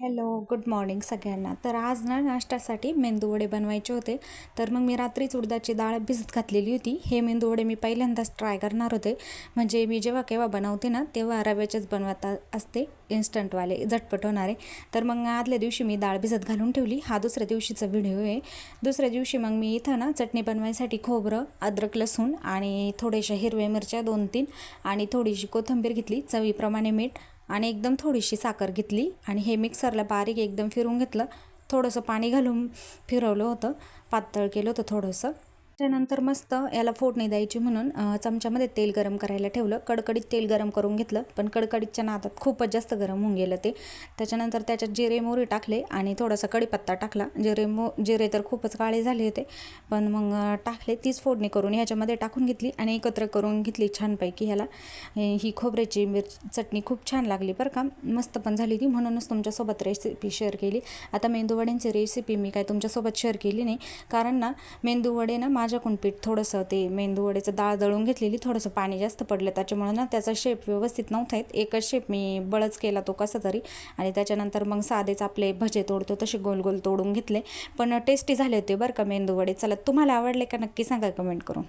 Hello good morning सगळ्यांना. तर आज ना नाश्त्यासाठी मेंदूवडे बनवायचे होते. तर मग मी रात्रीच उडदाची डाळ भिजत घातलेली होती. हे मेंदूवडे मी पहिल्यांदाच ट्राय करणार होते. म्हणजे मी जेव्हा केव्हा बनवते ना तेव्हा रव्याचेच बनवत असते. इन्स्टंटवाले झटपट होणारे. तर मग आदल्या दिवशी मी डाळ भिजत घालून ठेवली. हा दुसऱ्या दिवशीचा व्हिडिओ आहे. दुसऱ्या दिवशी मग मी इथं ना चटणी बनवायसाठी खोबरं अद्रक लसूण आणि थोड्याशा हिरव्या मिरच्या दोन तीन आणि थोडीशी कोथिंबीर घेतली. चवीप्रमाणे मीठ आणि एकदम थोडीशी साखर घेतली आणि हे मिक्सरला बारीक एकदम फिरून घेतलं. थोडंसं पाणी घालून फिरवलं होतं. पातळ केलं होतं थोडंसं. त्यानंतर मस्त याला फोडणी द्यायची म्हणून चमच्यामध्ये तेल गरम करायला ठेवलं. कडकडीत तेल गरम करून घेतलं पण कडकडीतच्या नादात खूपच जास्त गरम होऊन गेलं ते. त्याच्यानंतर त्याच्यात जिरे मोहरी टाकले आणि थोडासा कडीपत्ता टाकला. जिरे मो जिरे तर खूपच काळे झाले होते पण मग टाकले. तीच फोडणी करून ह्याच्यामध्ये टाकून घेतली आणि एकत्र करून घेतली छानपैकी ह्याला. ही खोबऱ्याची मिरच चटणी खूप छान लागली बरं का. मस्त पण झाली ती. म्हणूनच तुमच्यासोबत रेसिपी शेअर केली. आता मेंदूवड्यांची रेसिपी मी काय तुमच्यासोबत शेअर केली नाही. कारण ना मेंदूवडे ना माझ्या पीठ थोडंसं ते मेंदूवडेचं डाळ दळून घेतलेली थोडंसं पाणी जास्त पडलं. त्याच्यामुळे ना त्याचा शेप व्यवस्थित नव्हता येत. एकच शेप मी बळच केला तो कसा तरी. आणि त्याच्यानंतर मग साधेच आपले भजे तोडतो तसे गोल गोल तोडून घेतले. पण टेस्टी झाले होते बरं का मेंदूवडे चला तुम्हाला आवडले का नक्की सांगा कमेंट करून.